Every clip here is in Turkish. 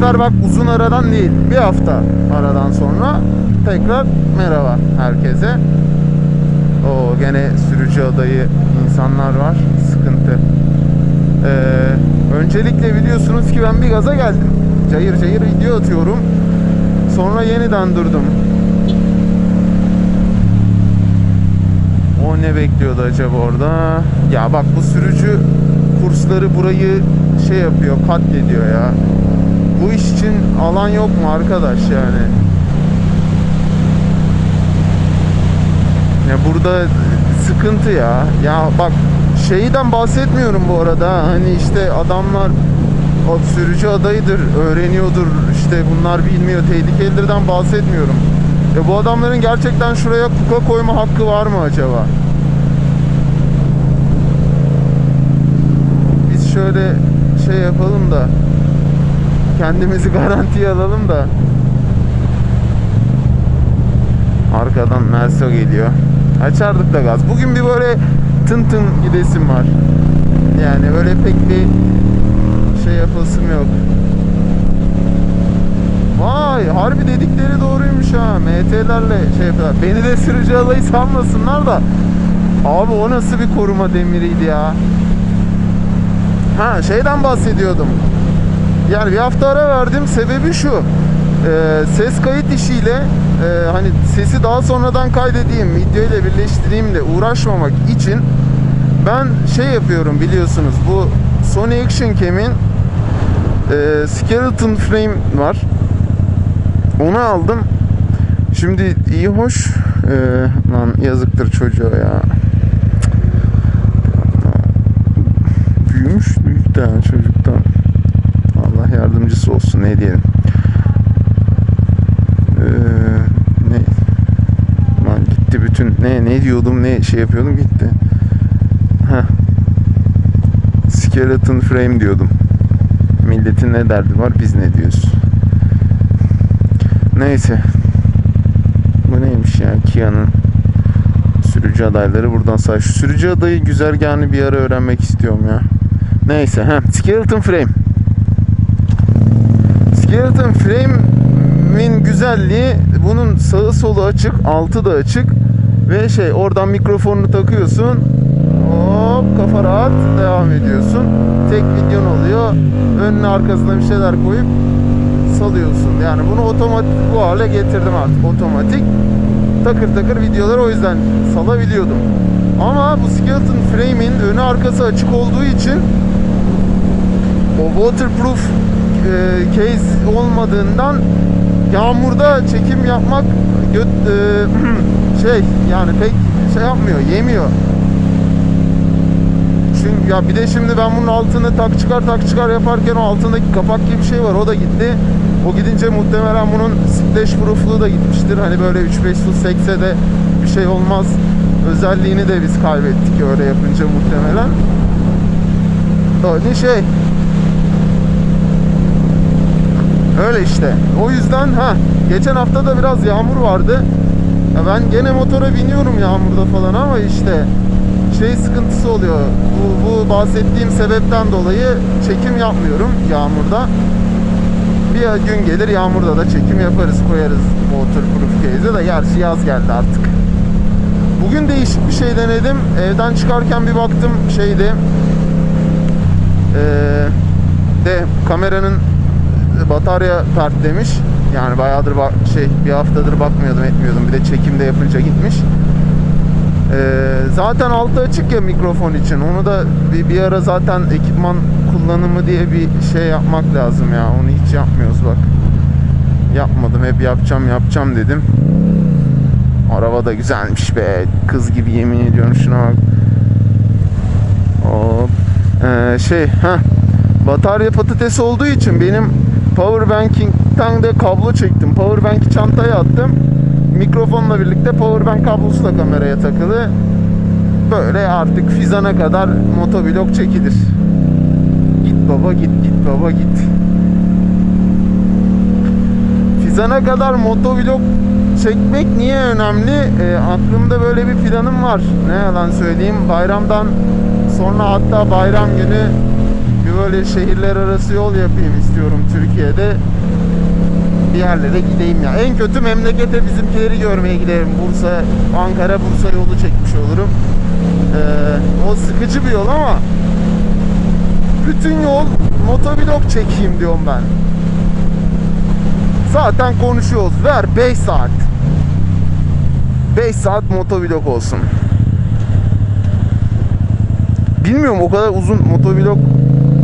sefer bak uzun aradan değil bir hafta aradan sonra tekrar merhaba herkese. O gene sürücü adayı insanlar var. Sıkıntı. Ee, öncelikle biliyorsunuz ki ben bir gaza geldim. Cayır cayır video atıyorum. Sonra yeniden durdum. O ne bekliyordu acaba orada? Ya bak bu sürücü kursları burayı şey yapıyor, katlediyor ya. Bu iş için alan yok mu arkadaş yani? Ya burada sıkıntı ya. Ya bak şeyden bahsetmiyorum bu arada. Hani işte adamlar sürücü adayıdır, öğreniyordur. işte bunlar bilmiyor, tehlikelidirden bahsetmiyorum. Ya bu adamların gerçekten şuraya kuka koyma hakkı var mı acaba? Biz şöyle şey yapalım da kendimizi garantiye alalım da arkadan Merso geliyor. Açardık da gaz. Bugün bir böyle tın tın gidesim var. Yani öyle pek bir şey yapasım yok. Vay harbi dedikleri doğruymuş ha. MT'lerle şey yapıyorlar. Beni de sürücü alayı sanmasınlar da. Abi o nasıl bir koruma demiriydi ya. Ha şeyden bahsediyordum. Yani bir hafta ara verdim. Sebebi şu. Ee, ses kayıt işiyle e, hani sesi daha sonradan kaydedeyim, video ile de uğraşmamak için ben şey yapıyorum biliyorsunuz bu Sony Action Cam'in e, skeleton frame var. Onu aldım. Şimdi iyi hoş e, lan yazıktır çocuğa ya. Büyümüş büyük daha çocuktan. Yardımcısı olsun ne diyelim. Ee, ne lan gitti bütün ne ne diyordum ne şey yapıyordum gitti. Heh. Skeleton frame diyordum. Milletin ne derdi var biz ne diyoruz. Neyse. Bu neymiş ya Kia'nın sürücü adayları buradan sağ. Şu sürücü adayı güzergahını bir ara öğrenmek istiyorum ya. Neyse. ha Skeleton frame. Skeleton frame'in güzelliği bunun sağı solu açık, altı da açık ve şey oradan mikrofonunu takıyorsun. Hop kafa rahat devam ediyorsun. Tek videon oluyor. Önüne arkasına bir şeyler koyup salıyorsun. Yani bunu otomatik bu hale getirdim artık. Otomatik takır takır videolar o yüzden salabiliyordum. Ama bu skeleton frame'in önü arkası açık olduğu için o waterproof e, case olmadığından yağmurda çekim yapmak göt, e, şey yani pek şey yapmıyor, yemiyor. Çünkü ya bir de şimdi ben bunun altını tak çıkar tak çıkar yaparken o altındaki kapak gibi bir şey var o da gitti. O gidince muhtemelen bunun splash proof'luğu da gitmiştir. Hani böyle 3-5 su sekse de bir şey olmaz özelliğini de biz kaybettik öyle yapınca muhtemelen. Öyle şey. Öyle işte. O yüzden ha geçen hafta da biraz yağmur vardı. Ya ben gene motora biniyorum yağmurda falan ama işte şey sıkıntısı oluyor. Bu, bu bahsettiğim sebepten dolayı çekim yapmıyorum yağmurda. Bir gün gelir yağmurda da çekim yaparız koyarız waterproof case'e de gerçi yaz geldi artık. Bugün değişik bir şey denedim. Evden çıkarken bir baktım şeydi. Ee, de kameranın batarya pert demiş. Yani bayağıdır bak şey bir haftadır bakmıyordum etmiyordum. Bir de çekimde yapınca gitmiş. Ee, zaten altı açık ya mikrofon için. Onu da bir, bir ara zaten ekipman kullanımı diye bir şey yapmak lazım ya. Onu hiç yapmıyoruz bak. Yapmadım. Hep yapacağım yapacağım dedim. Araba da güzelmiş be. Kız gibi yemin ediyorum şuna bak. Hop. Ee, şey ha batarya patates olduğu için benim power bank'ten de kablo çektim. Power bank'i çantaya attım. Mikrofonla birlikte power bank kablosu da kameraya takılı. Böyle artık Fizan'a kadar motovlog çekilir. Git baba git git baba git. Fizan'a kadar motovlog çekmek niye önemli? E, aklımda böyle bir planım var. Ne yalan söyleyeyim. Bayramdan sonra hatta bayram günü Bir böyle şehirler arası yol yapayım istiyorum Türkiye'de. Bir yerlere gideyim ya. En kötü memlekete bizimkileri görmeye giderim. Bursa, Ankara, Bursa yolu çekmiş olurum. Ee, o sıkıcı bir yol ama bütün yol motovlog çekeyim diyorum ben. Zaten konuşuyoruz. Ver 5 saat. 5 saat motovlog olsun. Bilmiyorum o kadar uzun motovlog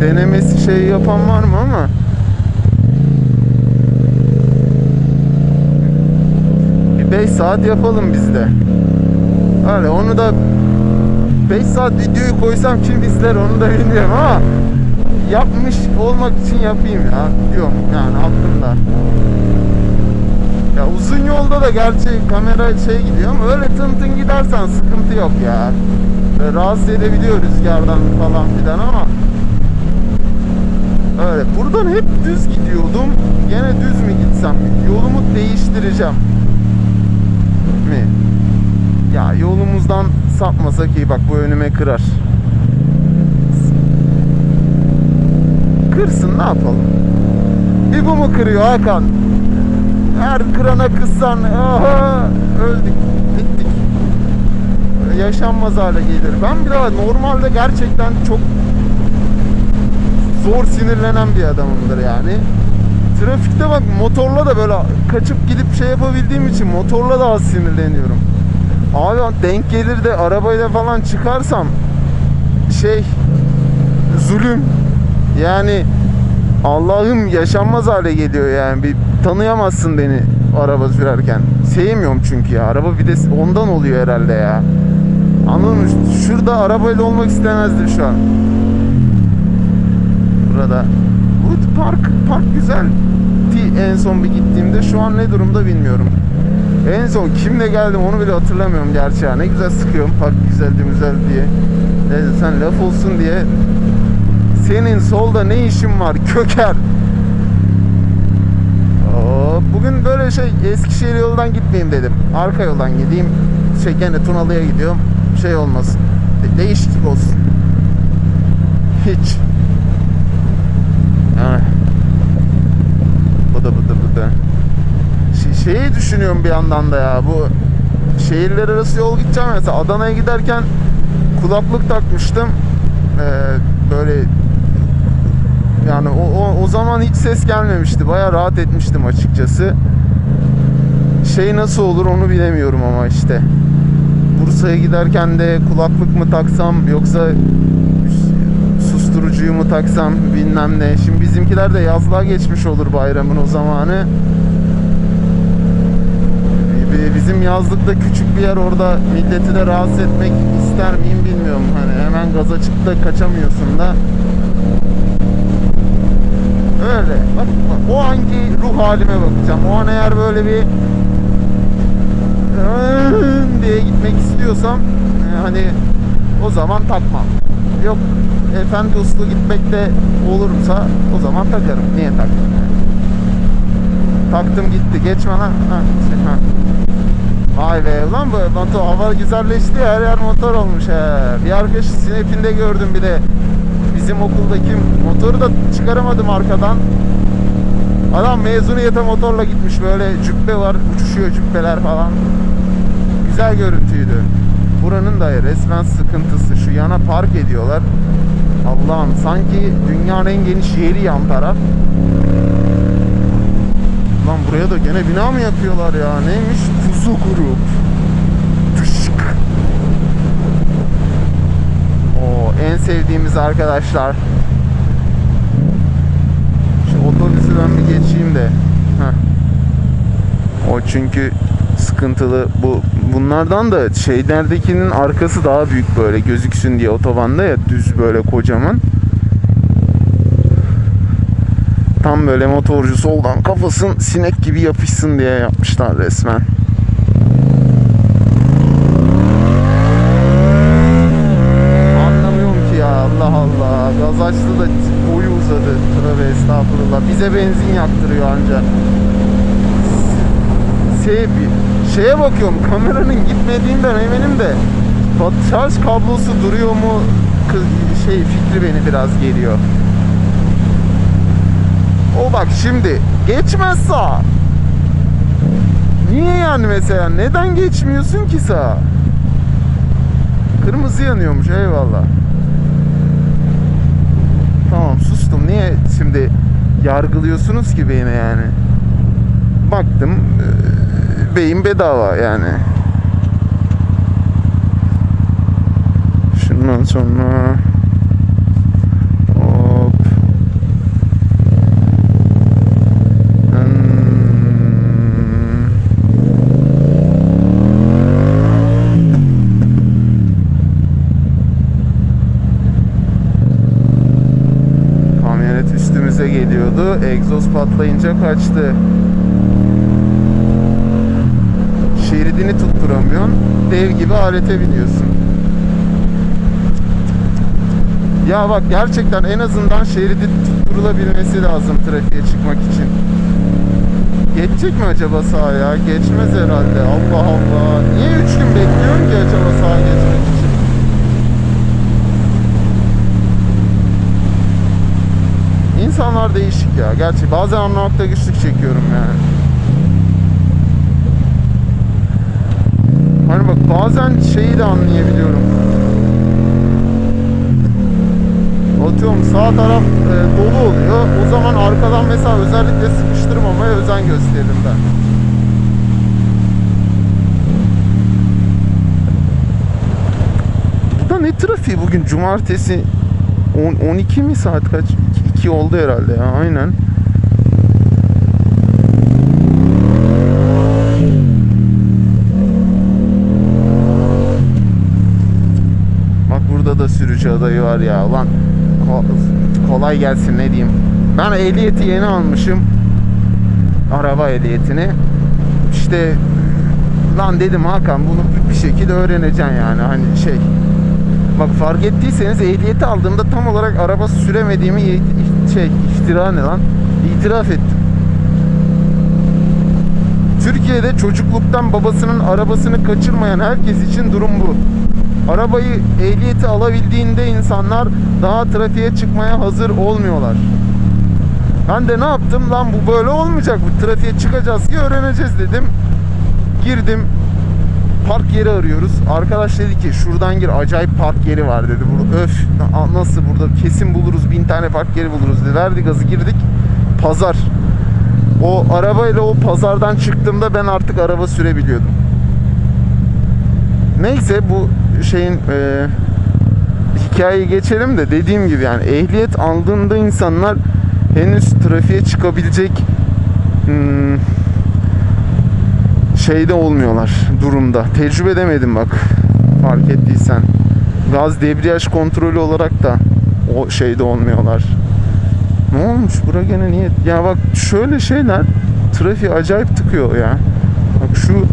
denemesi şey yapan var mı ama bir 5 saat yapalım biz de. Öyle onu da 5 saat videoyu koysam kim izler onu da bilmiyorum ama yapmış olmak için yapayım ya diyorum yani aklımda. Ya uzun yolda da gerçi kamera şey gidiyor ama öyle tın tın gidersen sıkıntı yok ya. Böyle rahatsız edebiliyor rüzgardan falan filan ama Öyle buradan hep düz gidiyordum. Gene düz mü gitsem? Yolumu değiştireceğim. Mi? Ya yolumuzdan sapmasak iyi bak bu önüme kırar. Kırsın ne yapalım? Bir bu mu kırıyor Hakan? Her kırana kızsan aha öldük bittik. Yaşanmaz hale gelir. Ben daha normalde gerçekten çok zor sinirlenen bir adamımdır yani. Trafikte bak motorla da böyle kaçıp gidip şey yapabildiğim için motorla da az sinirleniyorum. Abi denk gelir de arabayla falan çıkarsam şey zulüm yani Allah'ım yaşanmaz hale geliyor yani bir tanıyamazsın beni araba sürerken. Sevmiyorum çünkü ya. Araba bir de ondan oluyor herhalde ya. Anladın mı? Şurada arabayla olmak istemezdim şu an. Burada. Bu park park güzel. En son bir gittiğimde şu an ne durumda bilmiyorum. En son kimle geldim onu bile hatırlamıyorum gerçi ya. Ne güzel sıkıyorum park güzeldi güzel diye. Neyse sen laf olsun diye. Senin solda ne işin var köker? Bugün böyle şey Eskişehir yoldan gitmeyeyim dedim. Arka yoldan gideyim. Şey gene Tunalı'ya gidiyorum. Şey olmasın. De- değişiklik olsun. Hiç. Da bu da. Şey, şeyi düşünüyorum bir yandan da ya bu şehirler arası yol gideceğim mesela Adana'ya giderken kulaklık takmıştım. Ee, böyle yani o, o, o zaman hiç ses gelmemişti. Baya rahat etmiştim açıkçası. Şey nasıl olur onu bilemiyorum ama işte. Bursa'ya giderken de kulaklık mı taksam yoksa mu taksam bilmem ne. Şimdi bizimkiler de yazlığa geçmiş olur bayramın o zamanı. Bi- Bizim yazlıkta küçük bir yer orada milleti de rahatsız etmek ister miyim bilmiyorum. Hani hemen gaza çıkıp da kaçamıyorsun da. Öyle. Bak, bak, o anki ruh halime bakacağım. O an eğer böyle bir diye gitmek istiyorsam e, hani o zaman takmam. Yok efendi uslu gitmekte olursa o zaman takarım. Niye taktım? Taktım gitti. Geçme lan. Ha. Vay be lan bu motor hava güzelleşti her yer motor olmuş he. Bir arkadaş Sinep'inde gördüm bir de bizim okuldaki motoru da çıkaramadım arkadan. Adam mezuniyete motorla gitmiş böyle cübbe var uçuşuyor cübbeler falan. Güzel görüntüydü. Buranın da resmen sıkıntısı şu yana park ediyorlar. Allah'ım sanki dünyanın en geniş yeri yan taraf. Lan buraya da gene bina mı yapıyorlar ya? Neymiş? Kuzu grup. Tışk. Oo, en sevdiğimiz arkadaşlar. Şu otobüsü ben bir geçeyim de. Heh. O çünkü sıkıntılı. Bu bunlardan da şeylerdekinin arkası daha büyük böyle gözüksün diye otobanda ya düz böyle kocaman. Tam böyle motorcu soldan kafasın sinek gibi yapışsın diye yapmışlar resmen. Anlamıyorum ki ya Allah Allah. Gaz açtı da boyu uzadı. Tövbe estağfurullah. Bize benzin yaktırıyor ancak. Şey, şeye bakıyorum kameranın gitmediğinden eminim de şarj kablosu duruyor mu şey fikri beni biraz geliyor. O bak şimdi geçmez. Niye yani mesela? Neden geçmiyorsun ki sağa? Kırmızı yanıyormuş eyvallah. Tamam sustum. Niye şimdi yargılıyorsunuz ki beni yani? Baktım beyin bedava yani. Şundan sonra hop. Kamyonet üstümüze geliyordu. Egzoz patlayınca kaçtı. Şeridini tutturamıyorsun. Dev gibi alete biniyorsun. Ya bak gerçekten en azından şeridi tutturulabilmesi lazım trafiğe çıkmak için. Geçecek mi acaba sağa ya? Geçmez herhalde. Allah Allah. Niye üç gün bekliyorsun ki acaba sağa geçmek için? İnsanlar değişik ya. Gerçi bazen anlamakta güçlük çekiyorum yani. Hani bak bazen şeyi de anlayabiliyorum. Atıyorum sağ taraf e, dolu oluyor. O zaman arkadan mesela özellikle sıkıştırmamaya özen gösteririm ben. Bu da ne trafiği bugün cumartesi 10, 12 mi saat kaç? 2 oldu herhalde ya aynen. Bak burada da sürücü adayı var ya. Ulan ko- kolay gelsin ne diyeyim. Ben ehliyeti yeni almışım. Araba ehliyetini. İşte lan dedim Hakan bunu bir- şekilde öğreneceksin yani hani şey. Bak fark ettiyseniz ehliyeti aldığımda tam olarak araba süremediğimi şey iftira ne lan? İtiraf ettim. Türkiye'de çocukluktan babasının arabasını kaçırmayan herkes için durum bu. Arabayı ehliyeti alabildiğinde insanlar daha trafiğe çıkmaya hazır olmuyorlar. Ben de ne yaptım lan bu böyle olmayacak bu trafiğe çıkacağız ki öğreneceğiz dedim. Girdim park yeri arıyoruz. Arkadaş dedi ki şuradan gir acayip park yeri var dedi. Burada öf na- nasıl burada kesin buluruz bin tane park yeri buluruz dedi. Verdi gazı girdik. Pazar. O arabayla o pazardan çıktığımda ben artık araba sürebiliyordum. Neyse bu şeyin e, hikayeyi geçelim de dediğim gibi yani ehliyet aldığında insanlar henüz trafiğe çıkabilecek hmm, şeyde olmuyorlar durumda. Tecrübe edemedim bak fark ettiysen. Gaz debriyaj kontrolü olarak da o şeyde olmuyorlar. Ne olmuş bura gene niye? Ya bak şöyle şeyler trafiği acayip tıkıyor ya. Bak şu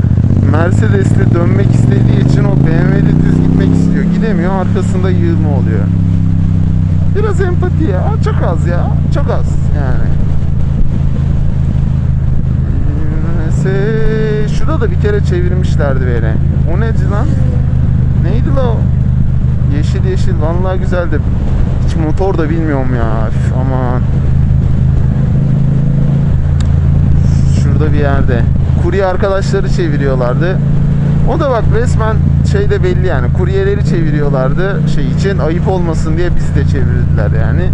Mercedes'le dönmek istediği için o BMW'de düz gitmek istiyor. Gidemiyor arkasında yığılma oluyor. Biraz empati ya. Çok az ya. Çok az yani. Se- Şurada da bir kere çevirmişlerdi beni. O neydi lan? Neydi la o? Yeşil yeşil vallahi güzeldi. Hiç motor da bilmiyorum ya. Üf, aman. Şurada bir yerde. Kurye arkadaşları çeviriyorlardı. O da bak resmen şeyde belli yani. Kuryeleri çeviriyorlardı şey için ayıp olmasın diye bizi de çevirdiler yani.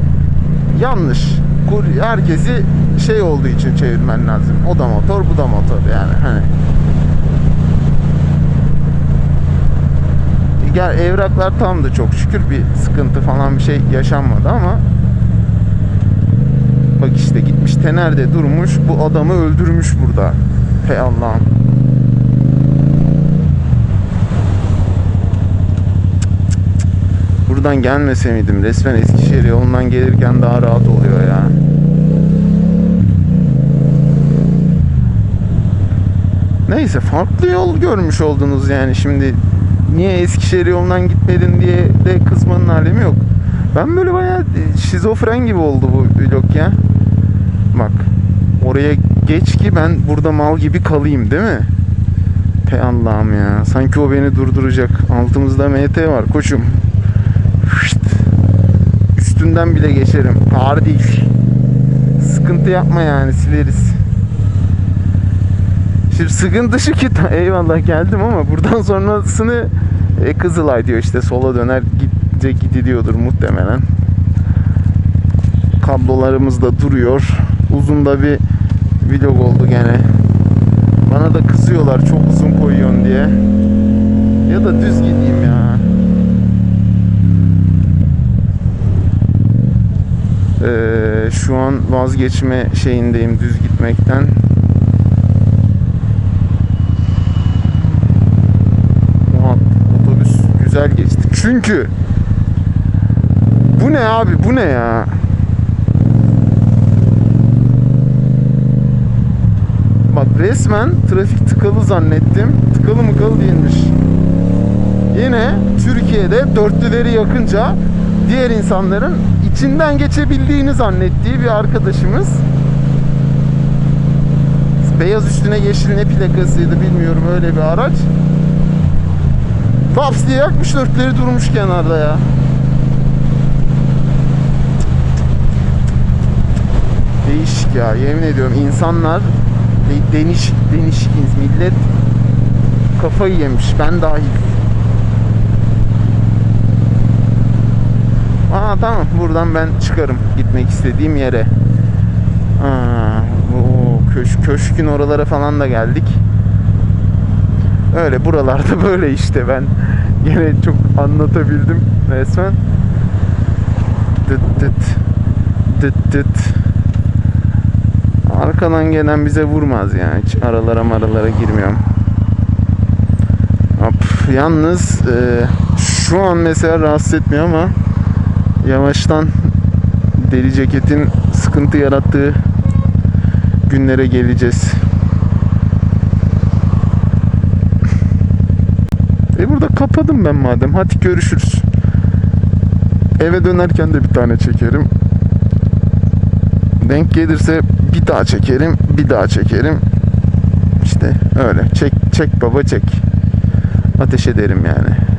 Yanlış. Kur, herkesi şey olduğu için çevirmen lazım. O da motor, bu da motor yani. Hani. Gel evraklar tamdı çok şükür bir sıkıntı falan bir şey yaşanmadı ama bak işte gitmiş Tener'de durmuş bu adamı öldürmüş burada. Hey Allah'ım. Buradan gelmese miydim? Resmen Eskişehir yolundan gelirken daha rahat oluyor ya. Neyse farklı yol görmüş oldunuz yani şimdi niye Eskişehir yolundan gitmedin diye de kızmanın alemi yok. Ben böyle bayağı şizofren gibi oldu bu vlog ya. Bak oraya geç ki ben burada mal gibi kalayım değil mi? Pe Allah'ım ya. Sanki o beni durduracak. Altımızda MT var koçum. Hışt. Üstünden bile geçerim. Kardeş. sıkıntı yapma yani sileriz. Şimdi sıkıntı şu ki eyvallah geldim ama buradan sonrasını e, Kızılay diyor işte sola döner gidecek gidiliyordur muhtemelen. Kablolarımız da duruyor. Uzun da bir vlog oldu gene. Bana da kızıyorlar çok uzun koyuyorsun diye. Ya da düz gideyim ya. Ee, şu an vazgeçme şeyindeyim düz gitmekten. Oha, otobüs güzel geçti. Çünkü bu ne abi bu ne ya? Bak resmen trafik tıkalı zannettim. Tıkalı mıkalı değilmiş. Yine Türkiye'de dörtlüleri yakınca diğer insanların içinden geçebildiğini zannettiği bir arkadaşımız. Beyaz üstüne yeşil ne plakasıydı bilmiyorum öyle bir araç. Paps diye yakmış dörtleri durmuş kenarda ya. Değişik ya yemin ediyorum insanlar de- deniş deniş millet kafayı yemiş ben dahil. Aa tamam buradan ben çıkarım gitmek istediğim yere. Aa, o köş, köşkün oralara falan da geldik. Öyle buralarda böyle işte ben gene çok anlatabildim resmen. Dıt dıt dıt dıt. Arkadan gelen bize vurmaz yani. Hiç aralara maralara girmiyorum. Hop. Yalnız e, şu an mesela rahatsız etmiyor ama yavaştan deri ceketin sıkıntı yarattığı günlere geleceğiz. E burada kapadım ben madem. Hadi görüşürüz. Eve dönerken de bir tane çekerim. Denk gelirse bir daha çekerim, bir daha çekerim. İşte öyle. Çek çek baba çek. Ateş ederim yani.